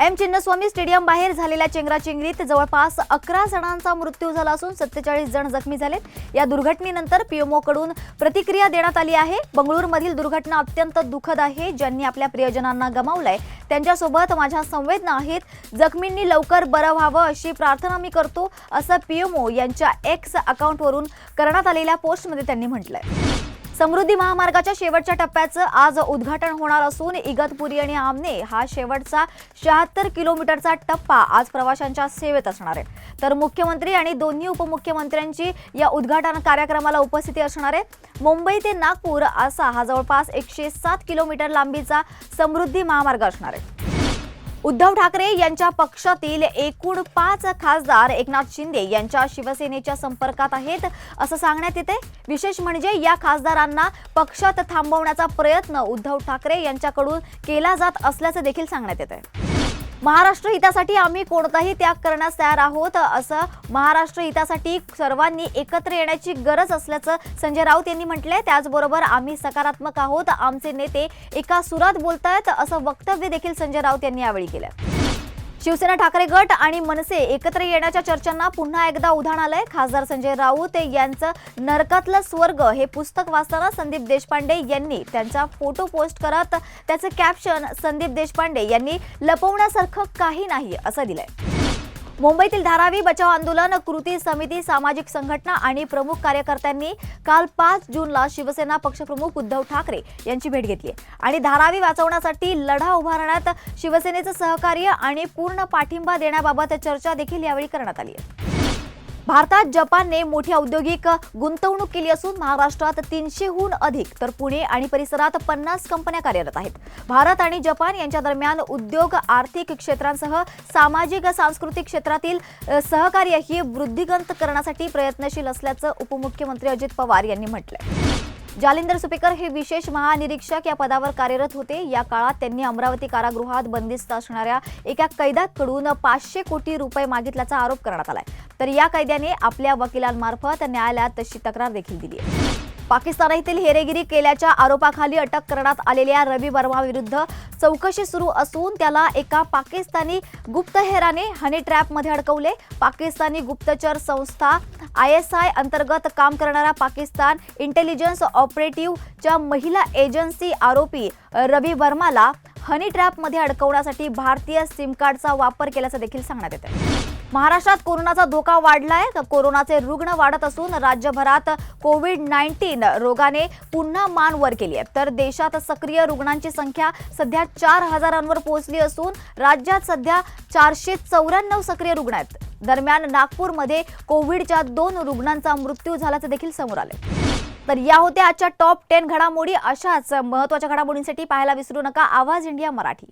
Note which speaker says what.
Speaker 1: M Chinnaswamy stadium बाहेर झालेल्या चेंगराचेंगरीत जवळपास अकरा जणांचा मृत्यू झाला असून सत्तेचाळीस जण जखमी झालेत. या दुर्घटनेनंतर पीएमओकडून प्रतिक्रिया देण्यात आली आहे. बंगळुरूमधील दुर्घटना अत्यंत दुःखद आहे. ज्यांनी आपल्या प्रियजनांना गमावलंय त्यांच्यासोबत माझ्या संवेदना आहेत. जखमींनी लवकर बरं व्हावं अशी प्रार्थना मी करतो असं पीएमओ यांच्या एक्स अकाउंटवरून करण्यात आलेल्या पोस्टमध्ये त्यांनी म्हटलंय. समृद्धी महामार्गाच्या शेवटच्या टप्प्याचं आज उद्घाटन होणार असून इगतपुरी आणि आमने हा शेवटचा शहात्तर किलोमीटरचा टप्पा आज प्रवाशांच्या सेवेत असणार आहे. तर मुख्यमंत्री आणि दोन्ही उपमुख्यमंत्र्यांची या उद्घाटन कार्यक्रमाला उपस्थिती असणार आहे. मुंबई ते नागपूर असा हा जवळपास एकशे सात किलोमीटर लांबीचा समृद्धी महामार्ग असणार आहे. उद्धव ठाकरे यांच्या पक्षातील एकूण पाच खासदार एकनाथ शिंदे यांच्या शिवसेनेच्या संपर्कात आहेत असं सांगण्यात येते विशेष म्हणजे या खासदारांना पक्षात थांबवण्याचा प्रयत्न उद्धव ठाकरे यांच्याकडून केला जात असल्याचं देखील सांगण्यात येते महाराष्ट्र हितासाठी आम्ही कोणताही त्याग करण्यास तयार आहोत असं महाराष्ट्र हितासाठी सर्वांनी एकत्र येण्याची गरज असल्याचं संजय राऊत यांनी म्हटलंय. त्याचबरोबर आम्ही सकारात्मक आहोत. आमचे नेते एका सुरात बोलतायत असं वक्तव्य देखील संजय राऊत यांनी यावेळी केलं शिवसेना ठाकरे गट आणि मनसे एकत्र येण्याच्या चर्चांना पुन्हा एकदा उधाण आलंय. खासदार संजय राऊत यांचं नरकातलं स्वर्ग हे पुस्तक वाचताना संदीप देशपांडे यांनी त्यांचा फोटो पोस्ट करत त्याचं कॅप्शन संदीप देशपांडे यांनी लपवण्यासारखं काही नाही असं दिलंय. मुंबईतील धारावी बचाव आंदोलन कृती समिती सामाजिक संघटना आणि प्रमुख कार्यकर्त्यांनी काल पाच जूनला शिवसेना पक्षप्रमुख उद्धव ठाकरे यांची भेट घेतली. आणि धारावी वाचवण्यासाठी लढा उभारण्यात शिवसेनेचं सहकार्य आणि पूर्ण पाठिंबा देण्याबाबत चर्चा देखील यावेळी करण्यात आली आहे. भारतात जपानने मोठी औद्योगिक गुंतवणूक केली असून महाराष्ट्रात तीनशेहून अधिक तर पुणे आणि परिसरात पन्नास कंपन्या कार्यरत आहेत. भारत आणि जपान यांच्या दरम्यान उद्योग आर्थिक क्षेत्रांसह सामाजिक सांस्कृतिक क्षेत्रातील सहकार्य सहकार्यही वृद्धिगंत करण्यासाठी प्रयत्नशील असल्याचं उपमुख्यमंत्री अजित पवार यांनी म्हटलंय. जालिंदर सुपेकर हे विशेष महानिरीक्षक या पदावर कार्यरत होते. या काळात त्यांनी अमरावती कारागृहात बंदिस्त असणाऱ्या एका कैद्याकडून पाचशे कोटी रुपये मागितल्याचा आरोप करण्यात आलाय. तर या कैद्याने आपल्या वकिलांमार्फत न्यायालयात तशी तक्रार देखील दिली आहे. पाकिस्तानातील हेरेगिरी केल्याच्या आरोपाखाली अटक करण्यात आलेल्या रवी वर्मा विरुद्ध चौकशी सुरू असून त्याला एका पाकिस्तानी गुप्तहेराने हनी ट्रॅपमध्ये अडकवले. पाकिस्तानी गुप्तचर संस्था आय एस आय अंतर्गत काम करणारा पाकिस्तान इंटेलिजन्स ऑपरेटिव्हच्या महिला एजन्सी आरोपी रवी वर्माला हनी ट्रॅपमध्ये अडकवण्यासाठी भारतीय सिम कार्डचा वापर केल्याचं देखील सांगण्यात येतं महाराष्ट्रात कोरोनाचा धोका वाढलाय. कोरोनाचे रुग्ण वाढत असून राज्यभरात कोविड नाईन्टीन रोगाने पुन्हा मान वर केली आहे. तर देशात सक्रिय रुग्णांची संख्या सध्या चार हजारांवर पोहोचली असून राज्यात सध्या चारशे चौऱ्याण्णव सक्रिय रुग्ण आहेत. दरम्यान नागपूरमध्ये कोविडच्या दोन रुग्णांचा मृत्यू झाल्याचं देखील समोर आलंय. तर या होत्या आजच्या टॉप टेन घडामोडी. अशाच महत्त्वाच्या घडामोडींसाठी पाहायला विसरू नका. आवाज इंडिया मराठी.